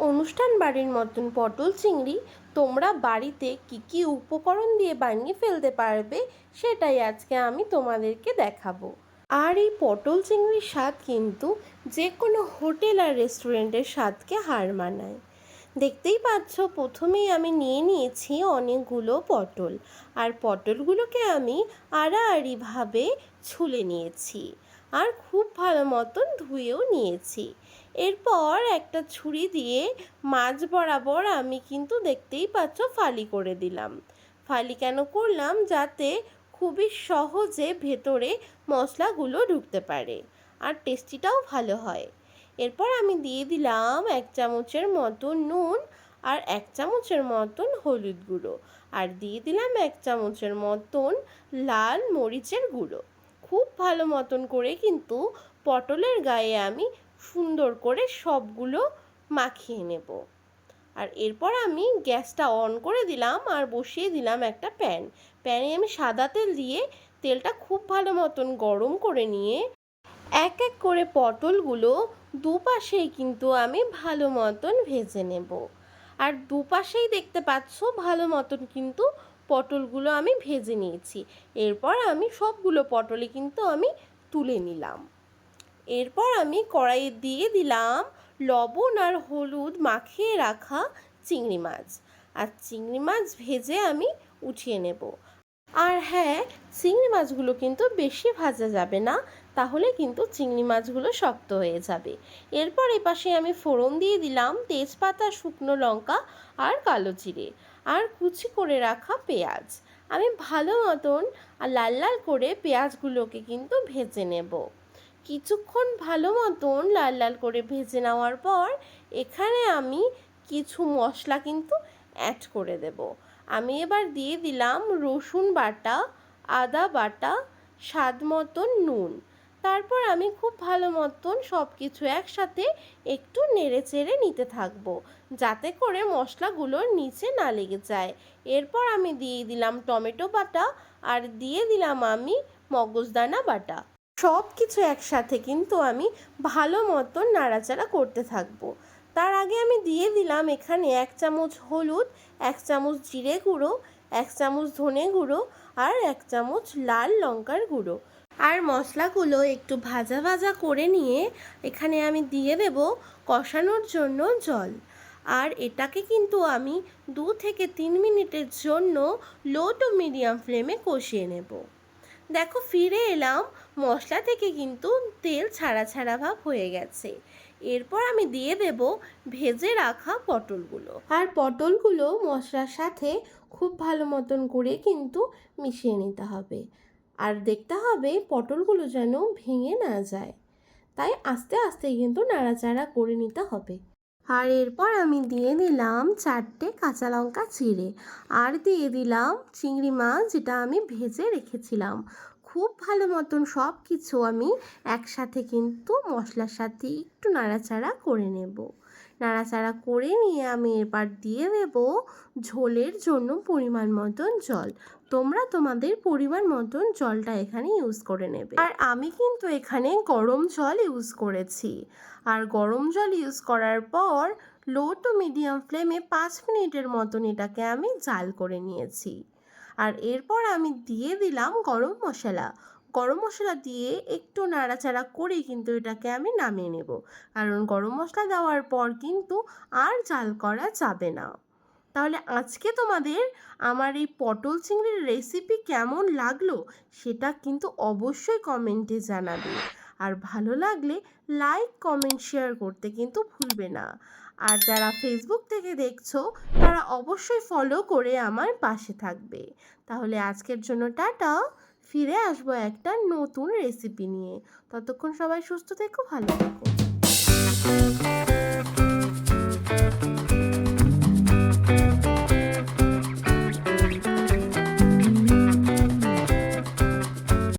অনুষ্ঠান বাড়ির মতন পটল চিংড়ি তোমরা বাড়িতে কি কি উপকরণ দিয়ে বানিয়ে ফেলতে পারবে সেটাই আজকে আমি তোমাদেরকে দেখাবো। আর এই পটল চিংড়ির স্বাদ কিন্তু যে কোনো হোটেল আর রেস্টুরেন্টের স্বাদকে হার মানায়। দেখতেই পাচ্ছ, প্রথমেই আমি নিয়ে নিয়েছি অনেকগুলো পটল। আর পটলগুলোকে আমি আড়াআড়িভাবে ছুলে নিয়েছি। আর খুব ভালো মতন ধুয়েও নিয়েছি। এরপর একটা ছুরি দিয়ে মাছ বরাবর আমি কিন্তু দেখতেই পাচ্ছ ফালি করে দিলাম। ফালি কেন করলাম? যাতে খুবই সহজে ভেতরে মশলাগুলো ঢুকতে পারে আর টেস্টিটাও ভালো হয়। এরপর আমি দিয়ে দিলাম এক চামচের মতন নুন আর এক চামচের মতন হলুদ গুঁড়ো। আর দিয়ে দিলাম এক চামচের মতন লাল মরিচের গুঁড়ো। খুব ভালো মতন করে কিন্তু পটলের গায়ে আমি সুন্দর করে সবগুলো মাখিয়ে নেব। আর এরপর আমি গ্যাসটা অন করে দিলাম আর বসিয়ে দিলাম একটা প্যান। প্যানে আমি সাদা তেল দিয়ে তেলটা খুব ভালো মতন গরম করে নিয়ে এক এক করে পটলগুলো দুপাশেই কিন্তু আমি ভালো মতন ভেজে নেব। আর দুপাশেই দেখতে পাচ্ছ ভালো মতন কিন্তু পটলগুলো আমি ভেজে নিয়েছি। এরপর আমি সবগুলো পটলই কিন্তু আমি তুলে নিলাম। এরপর আমি কড়াইয়ে দিয়ে দিলাম লবণ আর হলুদ মাখিয়ে রাখা চিংড়ি মাছ। আর চিংড়ি মাছ ভেজে আমি উঠিয়ে নেব। আর হ্যাঁ চিংড়ি মাছগুলো কিন্তু বেশি ভাজা যাবে না, তাহলে কিন্তু চিংড়ি মাছগুলো শক্ত হয়ে যাবে। এরপর এপাশে আমি ফোড়ন দিয়ে দিলাম তেজপাতা, শুকনো লঙ্কা আর কালো জিরে। আর কুচি করে রাখা পেঁয়াজ। আমি ভালো মতন লাল লাল করে পেঁয়াজগুলোকে কিন্তু ভেজে নেব। কিছুক্ষণ ভালো মতন লাল লাল করে ভেজে নেওয়ার পর এখানে আমি কিছু মশলা কিন্তু অ্যাড করে দেব। আমি এবার দিয়ে দিলাম রসুন বাটা, আদা বাটা, স্বাদ মতন নুন। তারপর আমি খুব ভালো মতন সব কিছু একসাথে একটু নেড়ে চেড়ে নিতে থাকব, যাতে করে মশলাগুলোর নিচে না লেগে যায়। এরপর আমি দিয়ে দিলাম টমেটো বাটা আর দিয়ে দিলাম আমি মগজদানা বাটা। সব কিছু একসাথে কিন্তু আমি ভালো মতন নাড়াচাড়া করতে থাকব। তার আগে আমি দিয়ে দিলাম এখানে এক চামচ হলুদ, এক চামচ জিরে গুঁড়ো, এক চামচ ধনে গুঁড়ো আর এক চামচ লাল লঙ্কার গুঁড়ো। আর মশলাগুলো একটু ভাজা ভাজা করে নিয়ে এখানে আমি দিয়ে দেব কষানোর জন্য জল। আর এটাকে কিন্তু আমি দু থেকে তিন মিনিটের জন্য লো টু মিডিয়াম ফ্লেমে কষিয়ে নেব। দেখো ফিরে এলাম, মশলা থেকে কিন্তু তেল ছাড়া ছাড়া ভাব হয়ে গেছে। এরপর আমি দিয়ে দেব ভেজে রাখা পটলগুলো। আর পটলগুলো মশলার সাথে খুব ভালো মতন করে কিন্তু মিশিয়ে নিতে হবে। আর দেখতে হবে পটলগুলো যেন ভেঙে না যায়। তাই আস্তে আস্তে কিন্তু নাড়াচাড়া করে নিতে হবে। আর এরপর আমি দিয়ে দিলাম চারটে কাঁচা লঙ্কা চিড়ে। আর দিয়ে দিলাম চিংড়ি মাছ যেটা আমি ভেজে রেখেছিলাম। খুব ভালো মতন সব কিছু আমি একসাথে কিন্তু মশলার সাথে একটু নাড়াচাড়া করে নেব। নাড়াচাড়া করে নিয়ে আমি এবার দিয়ে দেব ঝোলের জন্য পরিমাণ মতন জল। তোমরা তোমাদের পরিমাণ মতন জলটা এখানে ইউজ করে নেবে। আর আমি কিন্তু এখানে গরম জল ইউজ করেছি। আর গরম জল ইউজ করার পর লো টু মিডিয়াম ফ্লেমে পাঁচ মিনিটের মতন এটাকে আমি জাল করে নিয়েছি। আর এরপর আমি দিয়ে দিলাম গরম মশলা। গরম মশলা দিয়ে একটু নাড়াচাড়া করে কিন্তু এটাকে আমি নামিয়ে নেব। কারণ গরম মশলা দেওয়ার পর কিন্তু আর জাল করা যাবে না। তাহলে আজকে তোমাদের আমার এই পটল চিংড়ির রেসিপি কেমন লাগল সেটা কিন্তু অবশ্যই কমেন্টে জানাবে। আর ভালো লাগলে লাইক কমেন্ট শেয়ার করতে কিন্তু ভুলবে না। আর যারা ফেসবুক থেকে দেখছ, তারা অবশ্যই ফলো করে আমার পাশে থাকবে। তাহলে আজকের জন্য টাটা। ফিরে আসব একটা নতুন রেসিপি নিয়ে। ততক্ষণ সবাই সুস্থ থেকো ভালো থেকো।